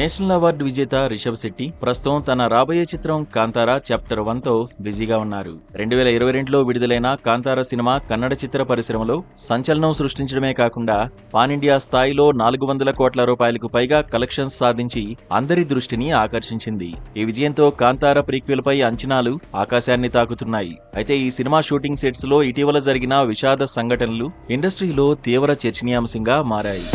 National award విజేత రిషబ్ శెట్టి ప్రస్తుతం తన రాబోయే చిత్రం కాంతారా చాప్టర్ వన్తో బిజీగా ఉన్నారు. రెండు వేల ఇరవై రెండులో విడుదలైన కాంతారా సినిమా కన్నడ చిత్ర పరిశ్రమలో సంచలనం సృష్టించడమే కాకుండా పాన్ ఇండియా స్థాయిలో నాలుగు వందల కోట్ల రూపాయలకు పైగా కలెక్షన్స్ సాధించి అందరి దృష్టిని ఆకర్షించింది. ఈ విజయంతో కాంతార ప్రీక్వెల్ పై అంచనాలు ఆకాశాన్ని తాకుతున్నాయి. అయితే ఈ సినిమా షూటింగ్ సెట్స్లో ఇటీవల జరిగిన విషాద సంఘటనలు ఇండస్ట్రీలో తీవ్ర చర్చనీయాంశంగా మారాయి.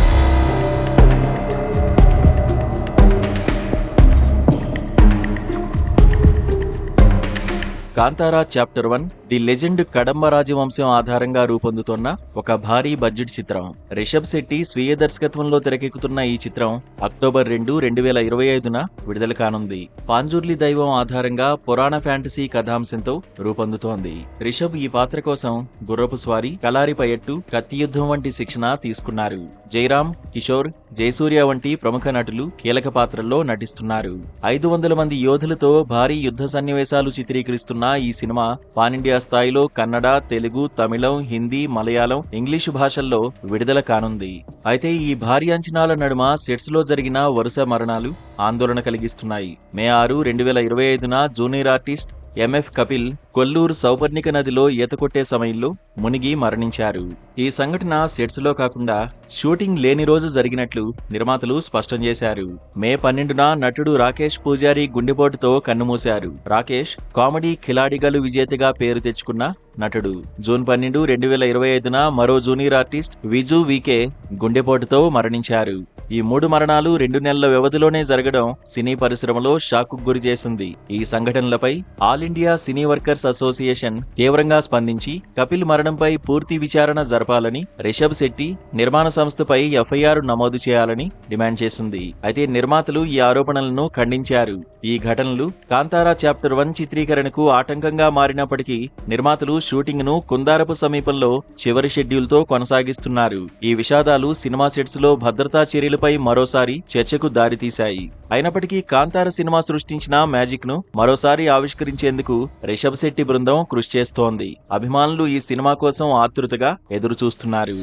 Kantara chapter one the legend Kadamba రాజవంశం ఆధారంగా రూపొందుతోన్న ఒక భారీ బడ్జెట్ చిత్రం. రిషబ్ శెట్టి స్వీయ దర్శకత్వంలో తెరకెక్కుతున్న ఈ చిత్రం అక్టోబర్ రెండు రెండు వేల ఇరవై ఐదున విడుదల కానుంది. పాంజుర్లి దైవం ఆధారంగా పురాణ ఫ్యాంటసీ కథాంశంతో రూపొందుతోంది. రిషబ్ ఈ పాత్ర కోసం గుర్రపు స్వారీ కలారి పయట్టు కత్తి యుద్ధం వంటి శిక్షణ తీసుకున్నారు. జయరాం కిషోర్ జయసూర్య వంటి ప్రముఖ నటులు కీలక పాత్రల్లో నటిస్తున్నారు. ఐదు వందల మంది యోధులతో భారీ యుద్ధ సన్నివేశాలు చిత్రీకరిస్తున్న ఈ సినిమా పానిండియా స్థాయిలో కన్నడ తెలుగు తమిళం హిందీ మలయాళం ఇంగ్లీషు భాషల్లో విడుదల కానుంది. అయితే ఈ భారీ అంచనాల నడుమ సెట్స్లో జరిగిన వరుస మరణాలు ఆందోళన కలిగిస్తున్నాయి. మే ఆరు రెండు వేల ఇరవై ఐదున junior artist MF Kapil Kolluru Souparnika నదిలో ఈత కొట్టే సమయంలో మునిగి మరణించారు. ఈ సంఘటన సెట్స్లో కాకుండా షూటింగ్ లేని రోజు జరిగినట్లు నిర్మాతలు స్పష్టం చేశారు. మే పన్నెండున నటుడు రాకేష్ పూజారి గుండెపోటుతో కన్నుమూశారు. రాకేష్ కామెడీ ఖిలాడిగలు విజేతగా పేరు తెచ్చుకున్న నటుడు. జూన్ పన్నెండు రెండు వేల ఇరవై ఐదున మరో జూనియర్ ఆర్టిస్ట్ విజు వికే గుండెపోటుతో మరణించారు. ఈ మూడు మరణాలు రెండు నెలల వ్యవధిలోనే జరగడం సినీ పరిశ్రమలో షాకు గురి చేసింది. ఈ సంఘటనలపై all India cine workers association తీవ్రంగా స్పందించి కపిల్ మరణంపై పూర్తి విచారణ జరపాలని రిషబ్ శెట్టి నిర్మాణ సంస్థపై ఎఫ్ఐఆర్ నమోదు చేయాలని డిమాండ్ చేసింది. అయితే నిర్మాతలు ఈ ఆరోపణలను ఖండించారు. ఈ ఘటనలు కాంతారా చాప్టర్ వన్ చిత్రీకరణకు ఆటంకంగా మారినప్పటికీ నిర్మాతలు షూటింగ్ను కుందారపు సమీపంలో చివరి షెడ్యూల్తో కొనసాగిస్తున్నారు. ఈ విషాదాలు సినిమా సెట్స్లో భద్రతా చర్యలపై మరోసారి చర్చకు దారితీశాయి. అయినప్పటికీ కాంతార సినిమా సృష్టించిన మ్యాజిక్ను మరోసారి ఆవిష్కరించేందుకు రిషబ్ శెట్టి బృందం కృషి చేస్తోంది. అభిమానులు ఈ సినిమా కోసం ఆతృతగా ఎదురుచూస్తున్నారు.